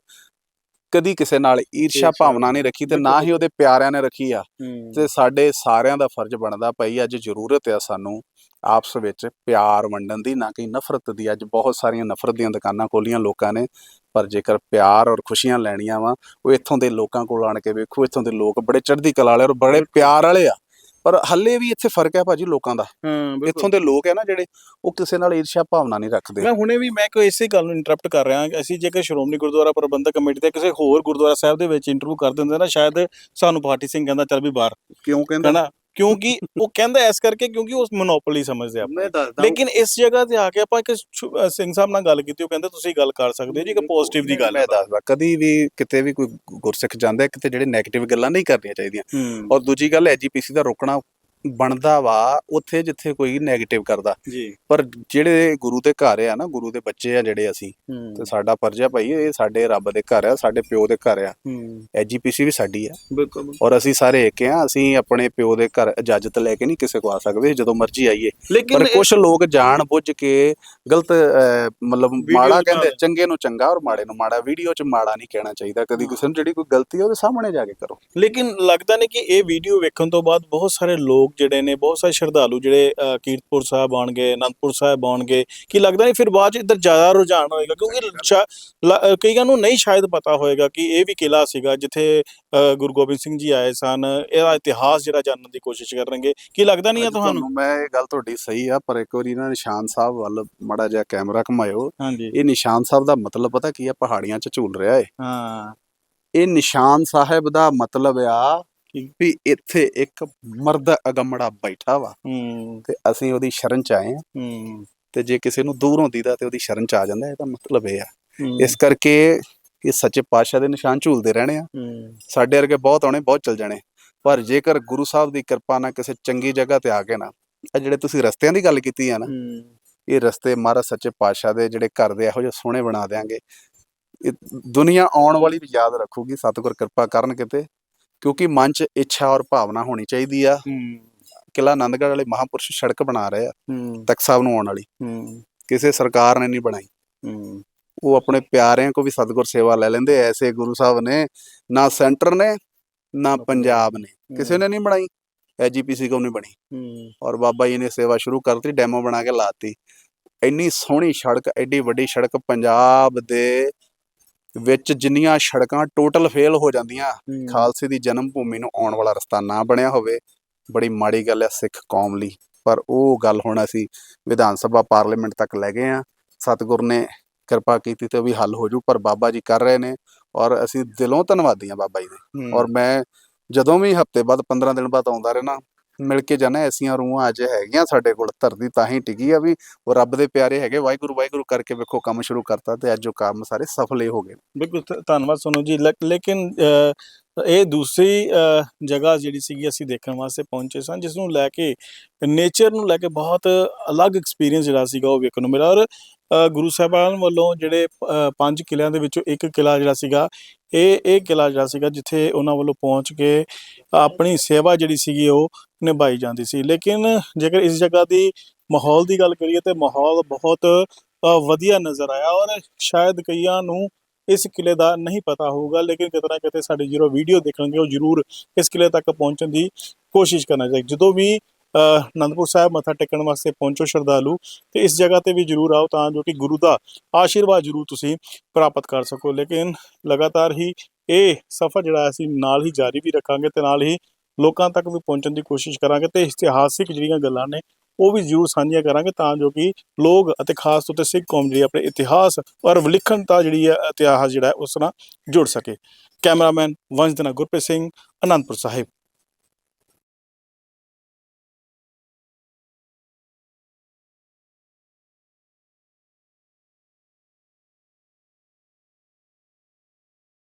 ਕਦੀ ਕਿਸੇ ਨਾਲ ਈਰਸ਼ਾ ਭਾਵਨਾ ਨਹੀਂ ਰੱਖੀ ਤੇ ਨਾ ਹੀ ਉਹਦੇ ਪਿਆਰਿਆਂ ਨੇ ਰੱਖੀ ਆ। ਤੇ ਤੇ ਸਾਡੇ ਸਾਰਿਆਂ ਦਾ ਫਰਜ਼ ਬਣਦਾ ਪਈ ਅੱਜ ਜ਼ਰੂਰਤ ਆ ਸਾਨੂੰ ਆਪਸ ਵਿੱਚ ਪਿਆਰ ਵੰਡਣ ਦੀ ਨਾ ਕਿ ਨਫ਼ਰਤ ਦੀ। ਅੱਜ ਬਹੁਤ ਸਾਰੀਆਂ ਨਫ਼ਰਤ ਦੀਆਂ ਦੁਕਾਨਾਂ ਖੋਲੀਆਂ ਲੋਕਾਂ ਨੇ। ਪਰ ਜੇਕਰ ਪਿਆਰ ਔਰ ਖੁਸ਼ੀਆਂ ਲੈਣੀਆਂ ਵਾ ਉਹ ਇੱਥੋਂ ਦੇ ਲੋਕਾਂ ਕੋਲ ਆਣ ਕੇ ਵੇਖੋ ਇੱਥੋਂ ਦੇ ਲੋਕ ਬੜੇ ਚੜ੍ਹਦੀ ਕਲਾ ਵਾਲੇ ਔਰ ਬੜੇ ਪਿਆਰ ਵਾਲੇ ਆ। ਪਰ ਹੱਲੇ ਵੀ ਇੱਥੇ ਫ਼ਰਕ ਹੈ ਭਾਜੀ ਲੋਕਾਂ ਦਾ। ਹਾਂ ਇੱਥੋਂ ਦੇ ਲੋਕ ਹੈ ਨਾ ਜਿਹੜੇ ਉਹ ਕਿਸੇ ਨਾਲ ਈਰਸ਼ਾ ਭਾਵਨਾ ਨਹੀਂ ਰੱਖਦੇ। ਮੈਂ ਹੁਣੇ ਵੀ ਮੈਂ ਕੋਈ ਇਸੇ ਗੱਲ ਨੂੰ ਇੰਟਰਰਪਟ ਕਰ ਰਿਹਾ ਅਸੀਂ ਜੇਕਰ ਸ਼੍ਰੋਮਣੀ ਗੁਰਦੁਆਰਾ ਪ੍ਰਬੰਧਕ ਕਮੇਟੀ ਦੇ ਕਿਸੇ ਹੋਰ ਗੁਰਦੁਆਰਾ ਸਾਹਿਬ ਦੇ ਵਿੱਚ ਇੰਟਰਵਿਊ ਕਰ ਦਿੰਦੇ ਨਾ ਸ਼ਾਇਦ ਸਾਨੂੰ ਪਾਰਟੀ ਸਿੰਘ ਕਹਿੰਦਾ ਚੱਲ ਵੀ ਬਾਹਰ। ਕਿਉਂ ਕਹਿੰਦਾ? ਕਿਉਂਕਿ ਉਹ ਕਹਿੰਦਾ ਇਸ ਕਰਕੇ ਕਿਉਂਕਿ ਉਹ ਮੋਨੋਪੋਲੀ ਸਮਝਦੇ ਆ ਮੈਂ ਦੱਸਦਾ ਲੇਕਿਨ ਇਸ ਜਗ੍ਹਾ ਤੇ ਆ ਕੇ ਆਪਾਂ ਇੱਕ ਸਿੰਘ ਸਾਹਿਬ ਨਾਲ ਗੱਲ ਕੀਤੀ ਉਹ ਕਹਿੰਦੇ ਤੁਸੀਂ ਗੱਲ ਕਰ ਸਕਦੇ ਹੋ ਜੀ ਇੱਕ ਪੋਜ਼ਿਟਿਵ ਦੀ ਗੱਲ ਹੈ ਦੱਸਦਾ ਕਦੀ ਵੀ ਕਿਤੇ ਵੀ ਕੋਈ ਗੁਰਸਿੱਖ ਜਾਂਦਾ ਕਿਤੇ ਜਿਹੜੇ 네ਗੇਟਿਵ ਗੱਲਾਂ ਨਹੀਂ ਕਰਨੀਆਂ ਚਾਹੀਦੀਆਂ। ਔਰ ਦੂਜੀ ਗੱਲ ਐਜੀਪੀਸੀ ਦਾ ਰੋਕਣਾ ਬਣਦਾ ਵਾ ਉੱਥੇ ਜਿੱਥੇ ਕੋਈ 네ਗੇਟਿਵ ਕਰਦਾ। ਜੀ। ਪਰ ਜਿਹੜੇ ਗੁਰੂ ਦੇ ਘਰ ਆ ਨਾ ਗੁਰੂ ਦੇ ਬੱਚੇ ਆ ਜਿਹੜੇ ਅਸੀਂ ਤੇ ਸਾਡਾ ਫਰਜ਼ ਆ ਭਾਈ ਇਹ ਸਾਡੇ ਰੱਬ ਦੇ ਘਰ ਆ ਸਾਡੇ ਪਿਓ ਦੇ ਘਰ ਆ। ਐਜੀਪੀਸੀ ਵੀ ਸਾਡੀ ਆ। ਬਿਲਕੁਲ। ਔਰ ਅਸੀਂ ਸਾਰੇ ਇੱਕ ਆ ਅਸੀਂ ਆਪਣੇ ਪਿਓ ਦੇ ਘਰ ਇਜਾਜ਼ਤ ਲੈ ਕੇ ਨਹੀਂ ਕਿਸੇ ਕੋ ਆ ਸਕਦੇ ਜਦੋਂ ਮਰਜ਼ੀ ਆਈਏ। ਪਰ ਕੁਝ ਲੋਕ ਜਾਣ ਬੁੱਝ ਕੇ ਗਲਤ ਮਤਲਬ ਮਾੜਾ ਕਹਿੰਦੇ। ਚੰਗੇ ਨੂੰ ਚੰਗਾ ਔਰ ਮਾੜੇ ਨੂੰ ਮਾੜਾ। ਵੀਡੀਓ 'ਚ ਮਾੜਾ ਨਹੀਂ ਕਹਿਣਾ ਚਾਹੀਦਾ ਕਦੀ ਕਿਸੇ ਨੂੰ ਜਿਹੜੀ ਕੋਈ ਗਲਤੀ ਉਹਦੇ ਸਾਹਮਣੇ ਜਾ ਕੇ ਕਰੋ। ਲੇਕਿਨ ਲੱਗਦਾ ਨਹੀਂ ਕਿ ਇਹ ਵੀਡੀਓ ਵੇਖਣ ਤੋਂ ਬਾਅਦ ਬਹੁਤ ਸਾਰੇ ਲੋਕ ਜਿਹੜੇ ਨੇ ਬਹੁਤ ਸਾਰੇ ਸ਼ਰਧਾਲੂ ਜਿਹੜੇ ਕੀਰਤਪੁਰ ਸਾਹਿਬ ਆਉਣਗੇ ਅਨੰਦਪੁਰ ਸਾਹਿਬ ਆਉਣਗੇ ਕਿ ਲੱਗਦਾ ਨਹੀਂ ਫਿਰ ਬਾਅਦ ਚ ਇੱਧਰ ਜ਼ਿਆਦਾ ਰੁਝਾਨ ਹੋਏਗਾ? ਕਿਉਂਕਿ ਕਈਆਂ ਨੂੰ ਨਹੀਂ ਸ਼ਾਇਦ ਪਤਾ ਹੋਏਗਾ ਕਿ ਇਹ ਵੀ ਕਿਲਾ ਸੀਗਾ ਜਿੱਥੇ ਗੁਰੂ ਗੋਬਿੰਦ ਸਿੰਘ ਜੀ ਆਏ ਸਨ ਇਹਦਾ ਇਤਿਹਾਸ ਜਿਹੜਾ ਜਾਣਨ ਦੀ ਕੋਸ਼ਿਸ਼ ਕਰਨਗੇ। ਕੀ ਲੱਗਦਾ ਨਹੀਂ ਆ ਤੁਹਾਨੂੰ? ਮੈਂ ਇਹ ਗੱਲ ਤੁਹਾਡੀ ਸਹੀ ਆ ਪਰ ਇੱਕ ਵਾਰੀ ਨਾ ਨਿਸ਼ਾਨ ਸਾਹਿਬ ਵੱਲ ਮਾੜਾ ਜਿਹਾ ਕੈਮਰਾ ਘੁਮਾਇਓ। ਇਹ ਨਿਸ਼ਾਨ ਸਾਹਿਬ ਦਾ ਮਤਲਬ ਪਤਾ ਕੀ ਆ? ਪਹਾੜੀਆਂ 'ਚ ਝੂਲ ਰਿਹਾ ਏ। ਹਾਂ। ਇਹ ਨਿਸ਼ਾਨ ਸਾਹਿਬ ਦਾ ਮਤਲਬ ਆ ਵੀ ਇੱਥੇ ਇੱਕ ਮਰਦ ਅਗੰਮੜਾ ਬੈਠਾ ਵਾ ਹੂੰ। ਤੇ ਅਸੀਂ ਉਹਦੀ ਸ਼ਰਨ 'ਚ ਆਏ ਆ। ਹੂੰ। ਤੇ ਜੇ ਕਿਸੇ ਨੂੰ ਦੂਰੋਂ ਦੀਦਾ ਤੇ ਉਹਦੀ ਸ਼ਰਨ 'ਚ ਆ ਜਾਂਦਾ ਇਹਦਾ ਮਤਲਬ ਇਹ ਆ। ਇਸ ਕਰਕੇ ਇਹ ਸੱਚੇ ਪਾਤਸ਼ਾਹ ਦੇ ਨਿਸ਼ਾਨ ਝੂਲਦੇ ਰਹਿਣੇ ਆ। ਸਾਡੇ ਵਰਗੇ ਬਹੁਤ ਆਉਣੇ ਬਹੁਤ ਚਲ ਜਾਣੇ। ਪਰ ਜੇਕਰ ਗੁਰੂ ਸਾਹਿਬ ਦੀ ਕਿਰਪਾ ਨਾਲ ਕਿਸੇ ਚੰਗੀ ਜਗ੍ਹਾ ਤੇ ਆ ਕੇ ਨਾ ਇਹ ਜਿਹੜੇ ਤੁਸੀਂ ਰਸਤਿਆਂ ਦੀ ਗੱਲ ਕੀਤੀ ਆ ਨਾ ਇਹ ਰਸਤੇ ਮਹਾਰਾਜ ਸੱਚੇ ਪਾਤਸ਼ਾਹ ਦੇ ਜਿਹੜੇ ਘਰ ਦੇ ਇਹੋ ਜਿਹੇ ਸੋਹਣੇ ਬਣਾ ਦੇਾਂਗੇ ਦੁਨੀਆ ਆਉਣ ਵਾਲੀ ਵੀ ਯਾਦ ਰੱਖੂਗੀ ਸਤਿਗੁਰ ਕਿਰਪਾ ਕਰਨ ਕਿਤੇ। ਕਿਉਂਕਿ ਮਨ 'ਚ ਇੱਛਾ ਔਰ ਭਾਵਨਾ ਹੋਣੀ ਚਾਹੀਦੀ ਆ। ਕਿਲਾ ਆਨੰਦਗੜ੍ਹ ਵਾਲੇ ਮਹਾਪੁਰਸ਼ ਸੜਕ ਬਣਾ ਰਹੇ ਆ ਤਖਤ ਸਾਹਿਬ ਨੂੰ ਆਉਣ ਵਾਲੀ। ਕਿਸੇ ਸਰਕਾਰ ਨੇ ਨਹੀਂ ਬਣਾਈ। ਉਹ ਆਪਣੇ ਪਿਆਰਿਆਂ ਕੋ ਵੀ ਸਤਿਗੁਰ ਸੇਵਾ ਲੈ ਲੈਂਦੇ ਐਸੇ ਗੁਰੂ ਸਾਹਿਬ ਨੇ ਨਾ ਸੈਂਟਰ ਨੇ ਨਾ ਪੰਜਾਬ ਨੇ। ਕਿਸੇ ਨੇ ਨਹੀਂ ਬਣਾਈ। ਐਜੀਪੀਸੀ ਕੋ ਨਹੀਂ ਬਣੀ। ਔਰ ਬਾਬਾ ਜੀ ਨੇ ਸੇਵਾ ਸ਼ੁਰੂ ਕਰਤੀ ਡੈਮੋ ਬਣਾ ਕੇ ਲਾਤੀ। ਇੰਨੀ ਸੋਹਣੀ ਸੜਕ ਐਡੀ ਵੱਡੀ ਸੜਕ ਪੰਜਾਬ ਦੇ ਵਿੱਚ ਜਿੰਨੀਆਂ ਸੜਕਾਂ ਟੋਟਲ ਫੇਲ ਹੋ ਜਾਂਦੀਆਂ ਖਾਲਸੇ ਦੀ ਜਨਮ ਭੂਮੀ ਨੂੰ ਆਉਣ ਵਾਲਾ ਰਸਤਾ ਨਾ ਬਣਿਆ ਹੋਵੇ ਬੜੀ ਮਾੜੀ ਗੱਲ ਹੈ ਸਿੱਖ ਕੌਮ ਲਈ। ਪਰ ਉਹ ਗੱਲ ਹੁਣ ਅਸੀਂ ਵਿਧਾਨ ਸਭਾ ਪਾਰਲੀਮੈਂਟ ਤੱਕ ਲੈ ਗਏ ਆ। ਸਤਿਗੁਰ ਨੇ ਕਿਰਪਾ ਕੀਤੀ ਤੇ ਉਹ ਵੀ ਹੱਲ ਹੋ ਜੂ ਪਰ ਬਾਬਾ ਜੀ ਕਰ ਰਹੇ ਨੇ ਔਰ ਅਸੀਂ ਦਿਲੋਂ ਧੰਨਵਾਦੀ ਆ ਬਾਬਾ ਜੀ ਦੇ। ਔਰ ਮੈਂ ਜਦੋਂ ਵੀ ਹਫ਼ਤੇ ਬਾਅਦ 15 ਦਿਨ ਬਾਅਦ ਆਉਂਦਾ ਰਹਿਣਾ ਮਿਲ ਕੇ ਜਾਣਾ ਐਸੀਆਂ ਰੂਹਾਂ ਅੱਜ ਹੈਗੀਆਂ ਸਾਡੇ ਕੋਲ ਧਰਤੀ ਤਾਂ ਹੀ ਟਿਕੀ ਆ ਵੀ ਉਹ ਰੱਬ ਦੇ ਪਿਆਰੇ ਹੈਗੇ ਵਾਹਿਗੁਰੂ ਵਾਹਿਗੁਰੂ ਕਰਕੇ ਵੇਖੋ ਕੰਮ ਸ਼ੁਰੂ ਕਰਤਾ ਤੇ ਅੱਜ ਉਹ ਕੰਮ ਸਾਰੇ ਸਫਲ ਹੀ ਹੋ ਗਏ। ਬਿਲਕੁਲ ਧੰਨਵਾਦ ਸੋਨੂ ਜੀ ਲੇਕਿਨ ਇਹ ਦੂਸਰੀ ਜਗ੍ਹਾ ਜਿਹੜੀ ਸੀਗੀ ਅਸੀਂ ਦੇਖਣ ਵਾਸਤੇ ਪਹੁੰਚੇ ਸਾਂ ਜਿਸ ਨੂੰ ਲੈ ਕੇ ਨੇਚਰ ਨੂੰ ਲੈ ਕੇ ਬਹੁਤ ਅਲੱਗ ਐਕਸਪੀਰੀਅੰਸ ਜਿਹੜਾ ਸੀਗਾ ਉਹ ਵੇਖਣ ਨੂੰ ਮਿਲਿਆ ਔਰ ਅ, ਗੁਰੂ ਸਾਹਿਬਾਨ ਵੱਲੋਂ ਜਿਹੜੇ ਪੰਜ ਕਿਲਿਆਂ ਦੇ ਵਿੱਚੋਂ ਇੱਕ ਕਿਲਾ ਜਿਹੜਾ ਸੀਗਾ ਇਹ ਇਹ ਕਿਲਾ ਜਿਹੜਾ ਸੀਗਾ ਜਿੱਥੇ ਉਹਨਾਂ ਵੱਲੋਂ ਪਹੁੰਚ ਕੇ ਆਪਣੀ ਸੇਵਾ ਜਿਹੜੀ ਸੀਗੀ ਉਹ ਨਿਭਾਈ ਜਾਂਦੀ ਸੀ। ਲੇਕਿਨ ਜੇਕਰ ਇਸ ਜਗ੍ਹਾ ਦੀ ਮਾਹੌਲ ਦੀ ਗੱਲ ਕਰੀਏ ਤੇ ਮਾਹੌਲ ਬਹੁਤ ਵਧੀਆ ਨਜ਼ਰ ਆਇਆ ਔਰ ਸ਼ਾਇਦ ਕਈਆਂ ਨੂੰ ਇਸ ਕਿਲੇ ਦਾ ਨਹੀਂ ਪਤਾ ਹੋਊਗਾ, ਲੇਕਿਨ ਕਿਤੇ ਨਾ ਕਿਤੇ ਸਾਡੇ ਜਦੋਂ ਵੀਡੀਓ ਦੇਖਣਗੇ, ਉਹ ਜ਼ਰੂਰ ਇਸ ਕਿਲੇ ਤੱਕ ਪਹੁੰਚਣ ਦੀ ਕੋਸ਼ਿਸ਼ ਕਰਨਾ ਚਾਹੀਦਾ। ਜਦੋਂ ਵੀ ਅਨੰਦਪੁਰ ਸਾਹਿਬ ਮੱਥਾ ਟੇਕਣ ਵਾਸਤੇ ਪਹੁੰਚੋ ਸ਼ਰਧਾਲੂ, ਤੇ ਇਸ ਜਗ੍ਹਾ ਤੇ ਵੀ ਜ਼ਰੂਰ ਆਓ ਤਾਂ ਜੋ ਕਿ ਗੁਰੂ ਦਾ ਆਸ਼ੀਰਵਾਦ ਜ਼ਰੂਰ ਤੁਸੀਂ ਪ੍ਰਾਪਤ ਕਰ ਸਕੋ। ਲੇਕਿਨ ਲਗਾਤਾਰ ਹੀ ਇਹ ਸਫ਼ਰ ਜਿਹੜਾ ਅਸੀਂ ਨਾਲ ਹੀ ਜਾਰੀ ਵੀ ਰੱਖਾਂਗੇ ਤੇ ਨਾਲ ਹੀ ਲੋਕਾਂ ਤੱਕ ਵੀ ਪਹੁੰਚਣ ਦੀ ਕੋਸ਼ਿਸ਼ ਕਰਾਂਗੇ ਤੇ ਇਤਿਹਾਸਿਕ ਜਿਹੜੀਆਂ ਗੱਲਾਂ ਨੇ, ਉਹ ਵੀ ਜ਼ਰੂਰ ਸਾਂਝੀਆਂ ਕਰਾਂਗੇ ਤਾਂ ਜੋ ਕਿ ਲੋਕ ਅਤੇ ਖਾਸ ਤੌਰ ਤੇ ਸਿੱਖ ਕੌਮ ਜਿਹੜੀ ਆਪਣੇ ਇਤਿਹਾਸ ਔਰ ਵਿਲੱਖਣਤਾ ਜਿਹੜੀ ਹੈ ਇਤਿਹਾਸ ਜਿਹੜਾ ਉਸ ਨਾਲ ਜੁੜ ਸਕੇ। ਕੈਮਰਾਮੈਨ ਵੰਸ਼ ਦਨਾ ਗੁਰਪ੍ਰੀਤ ਸਿੰਘ, ਅਨੰਦਪੁਰ ਸਾਹਿਬ।